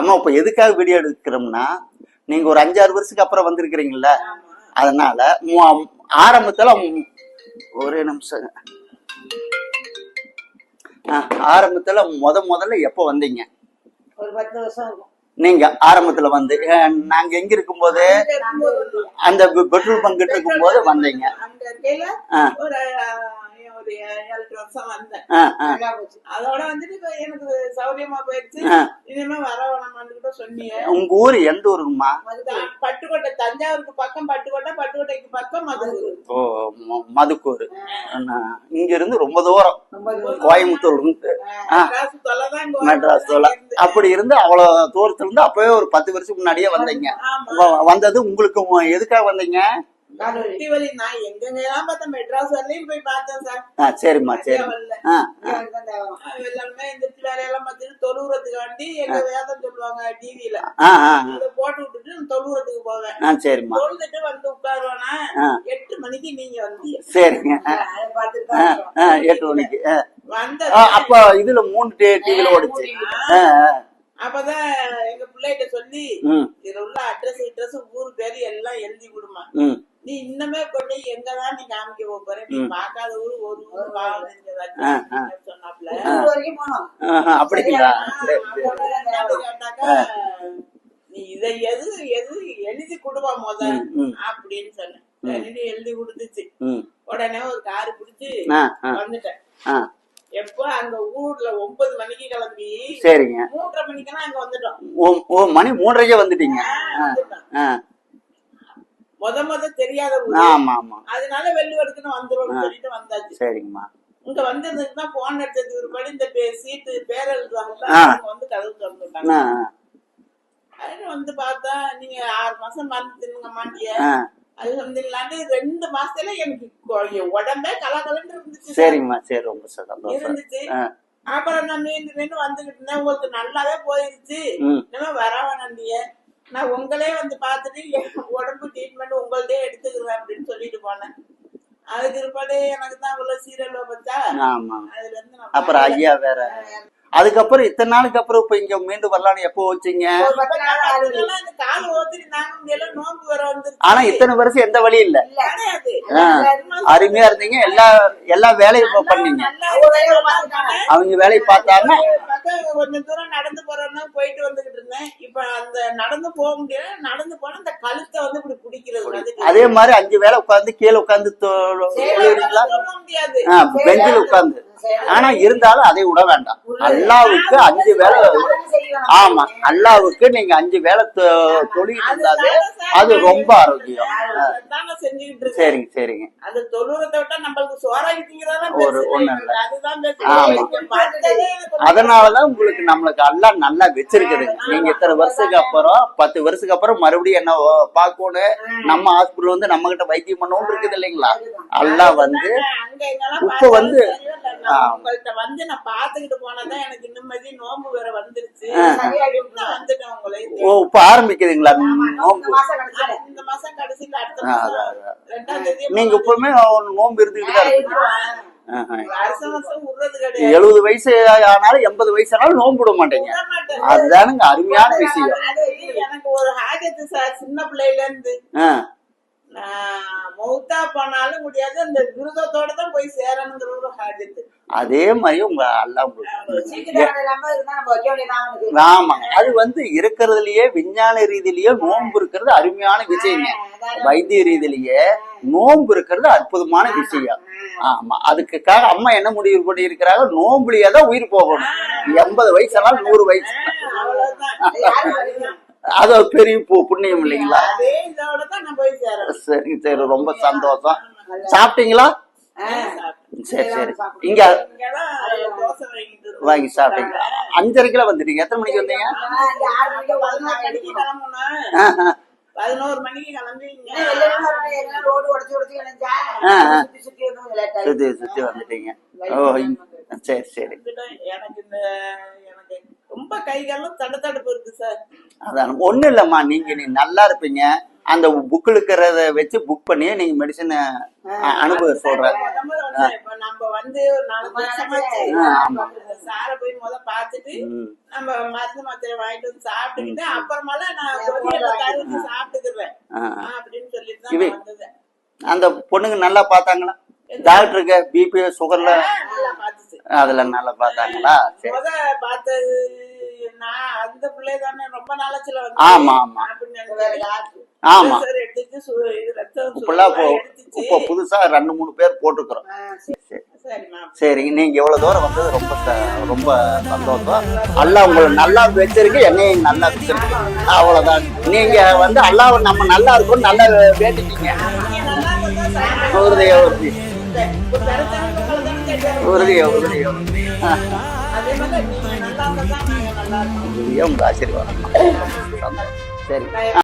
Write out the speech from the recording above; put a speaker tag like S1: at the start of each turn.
S1: அம்மா இப்ப எதுக்காக வீடியோ எடுக்கிறோம்னா நீங்க ஒரு அஞ்சாறு வருஷத்துக்கு அப்புறம் வந்திருக்கிறீங்கல்ல அதனால ஆரம்பத்துல ஒரே நிமிஷம். ஆரம்பத்துல முத முதல்ல எப்போ வந்தீங்க?
S2: ஒரு பத்து வருஷம் இருக்கும்
S1: நீங்க ஆரம்பத்துல வந்து நாங்க எங்க இருக்கும்போது? அந்த பெட்ரோல் பங்கிட்டு இருக்கும்போது வந்தீங்க.
S3: அங்க இருக்கையில
S1: ஆ.
S3: ஒரு ஏழு வருஷம் வந்தேன். அதோட வந்துட்டு இப்ப எனக்கு சௌரியமா போயிடுச்சு.
S1: ஆ.
S3: இனிமே வர வேணாமான்னு கூட சொன்னீங்க
S1: உங்க ஊர் எந்த ஊருங்கம்மா?
S3: த- பட்டுக்கோட்டை தஞ்சாவூருக்கு பக்கம் பட்டுக்கோட்டை பட்டுக்கோட்டைக்கு பக்கம் மதுரை
S1: ஓ மதுக்கூர். இங்க இருந்து ரொம்ப தூரம். கோயம்புத்தூர்.
S3: மெட்ராஸ்
S1: தோல. அப்படி இருந்து அவ்வளவு தூரத்துல இருந்து அப்பவே ஒரு பத்து வருஷத்துக்கு முன்னாடியே வந்தீங்க. வந்தது உங்களுக்கு எதுக்காக வந்தீங்க?
S3: வலி நான் எங்கெங்கெல்லாம் பார்த்தேன் மெட்ராஸ் வரலையும் போய் பார்த்தேன் சார்.
S1: ஆ சரிம்மா சரி. ஆ
S3: எல்லாருமே எந்திரிச்சு வேலையெல்லாம் பார்த்துட்டு தொழுவுறதுக்கு வேண்டி எங்க வேதம் சொல்லுவாங்க அதை போட்டு விட்டுட்டு தொழுவுறதுக்கு போவேன்.
S1: ஆ சரிம்மா.
S3: தொழுதுட்டு வந்து உட்காருவானா. எட்டு மணிக்கு நீங்க வந்தீங்க
S1: சரிங்க. எட்டு மணிக்கு.
S3: வந்த
S1: அப்ப இதுல மூணு டிவில ஓடிச்சு.
S3: அப்பதான் எங்க பிள்ளைகிட்ட சொல்லி இதுல உள்ள அட்ரஸ் அட்ரஸ் ஊர் பேரு எல்லாம் எழுதி விடுமா நீ இன்னமே கொண்டு எங்கதான் நீ காமிக்க போற? நீ பார்க்காத ஊர் ஒரு ஊர். சொன்னாப்ல.
S2: ஊர் வரைக்கும் போனோம்.
S1: அப்படிங்களா?
S3: நீ இதை எது எது எழுதி கொடுவா முத. அப்படின்னு சொன்னேன். எழுதி கொடுத்துச்சு. உடனே ஒரு காரு பிடிச்சு வந்துட்டேன். எப்போ அங்க ஊர்ல ஒன்பது மணிக்கு கிளம்பி
S1: சரிங்க.
S3: மூன்றரை மணிக்கெல்லாம் அங்க வந்துட்டோம்.
S1: ஓ மணி மூன்றரைக்கே வந்துட்டீங்க.
S3: முத முத தெரியாத ஊர்
S1: ஆமா ஆமா
S3: அதனால வெள்ளி எடுக்கணும் வந்துடும் சொல்லிட்டு வந்தாச்சு.
S1: சரிங்கம்மா.
S3: இங்க வந்திருந்துச்சுன்னா போன் எடுத்தது ஒரு படி இந்த பே- சீட்டு பேர் எழுதுவாங்கல்ல
S1: ஆ.
S3: அவங்க வந்து கதவு திறந்துட்டாங்க.
S1: ஆ.
S3: வந்து பார்த்தா நீங்க ஆறு மாசம் மருந்து தின்னுங்க மாட்டிய
S1: ஆ.
S3: அது வந்து இல்லாண்டு ரெண்டு மாசத்துல எனக்கு கொ- உடம்பே கலகலன்னு இருந்துச்சு.
S1: சரிங்கம்மா சரி ரொம்ப சந்தோஷம்.
S3: இருந்துச்சு.
S1: ஆ.
S3: அப்புறம் நான் மீண்டு மீண்டு வந்துகிட்டு இருந்தேன். உங்களுக்கு நல்லாவே போயிருச்சு.
S1: ம்.
S3: இனிமே வர வேணாண்டிய நான் உங்களே வந்து பார்த்துட்டு உடம்பு ட்ரீட்மெண்ட் உங்கள்டே எடுத்துக்கிறேன் அப்படின்னு சொல்லிட்டு போனேன். அதுக்கு பிற்பாடு எனக்கு தான் இவ்வளவு சீரியல் வச்சா
S1: ஆமா.
S3: அதுல இருந்து
S1: அப்புறம் ஐயா வேற. அதுக்கப்புறம் இத்தனை நாளுக்கு அப்புறம் இப்ப இங்க மீண்டும் வரலான்னு எப்போ வச்சீங்க ஆனா இத்தனை வருஷம் எந்த வழி இல்ல. அருமையா இருந்தீங்க. எல்லா எல்லா வேலையும் பண்ணீங்க.
S2: அவங்க வேலையை
S1: பார்த்தாங்க
S3: கொஞ்சம் தூரம் நடந்து போறோம்னா போயிட்டு வந்துகிட்டு இருந்தேன் இப்ப அந்த நடந்து போக முடியல நடந்து போனா அந்த கழுத்தை வந்து இப்படி பிடிக்கிறது
S1: அதே மாதிரி அஞ்சு வேலை உட்கார்ந்து கீழே
S3: சொல்ல முடியாது
S1: பெஞ்சில் உட்கார்ந்து. ஆனா இருந்தாலும் அதை விட வேண்டாம். அல்லாவுக்கு அஞ்சு வேலை. ஆமா அல்லாவுக்கு நீங்க அஞ்சு வேலை தொ- தொழுகிட்டு இருந்தாலே அது ரொம்ப ஆரோக்கியம். சரிங்க சரிங்க. ஒரு ஒண்ணு இல்ல. ஆமா. அதனாலதான் உங்களுக்கு நம்மளுக்கு எல்லாம் நல்லா வச்சிருக்குதுங்க நீங்க இத்தனை வருஷத்துக்கு அப்புறம் பத்து வருஷத்துக்கு அப்புறம் மறுபடியும் என்ன பார்க்கணும் நம்ம ஹாஸ்பிடல் வந்து நம்ம கிட்ட வைத்தியம் பண்ணவும் இருக்குது இல்லைங்களா? எல்லாம் வந்து இப்ப வந்து-
S3: உங்கள்ட்ட வந்து நான் பாத்துக்கிட்டு போனதான் எனக்கு நிம்மதி நோம்பு வேற வந்துருச்சு. வந்துட்டேன் உங்களை.
S1: ஓ இப்ப ஆரம்பிக்குதுங்களா நோம்பு.
S2: இந்த மாசம் கடைசியில.
S3: அடுத்த மாசம். ரெண்டாம் தேதி
S1: நீங்க இப்பவுமே நோம்பு இருந்துகிட்டு தான் இருக்கீங்க. எழுபது வயசு ஆனாலும் எண்பது வயசு ஆனாலும் நோம்பு விட மாட்டீங்க. அதுதானுங்க அருமையான விஷயம்.
S3: எனக்கு ஒரு சின்ன பிள்ளையில இருந்து மௌத்தா போனாலும் முடியாது. அந்த விருதத்தோட தான் போய் சேரணுங்கிற ஒரு ஹாஜத்து
S1: அதே மாதிரி உங்க அல்லா உங்களுக்கு. ஆமாங்க. அது வந்து இருக்கிறதுலயே விஞ்ஞான ரீதியிலேயே நோன்பு இருக்கிறது அருமையான விஷயங்க. வைத்திய ரீதியிலேயே நோன்பு இருக்கிறது அற்புதமான விஷயம். ஆமா. அதுக்காக அம்மா என்ன முடிவு பண்ணி இருக்கிறாங்க நோம்புலயே தான் உயிர் போகணும். எண்பது வயசுனாலும் நூறு வயசு.
S2: அது
S1: பெரிய பு- புண்ணியம் இல்லைங்களா? சரிங்க சரி ரொம்ப சந்தோஷம். சாப்பிட்டீங்களா? சரி சரி. இங்க. வாங்கி சாப்பிட்டீங்க. அஞ்சரைக்கெல்லாம் வந்துட்டீங்க. எத்தனை மணிக்கு வந்தீங்க?
S3: பதினோரு மணிக்கு.
S2: சுத்தி சுத்தி
S1: வந்துட்டீங்க. ஓ சரி சரி.
S3: எனக்கு இந்த எனக்கு ரொம்ப கைகாலம் தடு தடுப்பு இருக்கு சார்.
S1: அதான். ஒண்ணும் இல்லம்மா. நீங்க நீ நல்லா இருப்பீங்க. அந்த புக் இருக்கிறத வச்சு புக் பண்ணி நீங்க மெடிசன் அனுபவம் சொல்றேன்.
S3: நம்ம வந்து சாரை. போய் முத பார்த்துட்டு
S1: ம்.
S3: நம்ம மருந்து மாத்திரை வாங்கிட்டு வந்து சாப்பிட்டுக்கிட்டு அப்புறமால நான் சாப்பிட்டுக்கிறேன். அப்படின்னு சொல்லிட்டு
S1: அந்த பொண்ணுங்க நல்லா பார்த்தாங்களா? டாக்டருக்கு பிபி சுகர்ல
S3: ஆ, நல்லா பார்த்துச்சு.
S1: அதுல நல்லா பார்த்தாங்களா? சரி.
S3: பார்த்தது அந்த பிள்ளை தானே ரொம்ப நாளச்சுல வந்து
S1: ஆமா, ஆமா. ஆமா. இப்போ புதுசா ரெண்டு மூணு பேர் போட்டிருக்கிறோம் சரி.
S3: சரிம்மா
S1: சரி நீங்க இவ்வளவு தூரம் வந்தது ரொம்ப ரொம்ப சந்தோஷம். அல்லாஹ் உங்களை நல்லா வச்சிருக்கு என்னையும் நல்லா வச்சிருக்கு. அவ்வளவுதான். நீங்க வந்து அல்லாஹ் நம்ம நல்லா இருக்கும் நல்லா வேண்டிட்டீங்க உறுதியா உறுதியா. உறுதியா. உங்க ஆசீர்வாதம். சரி.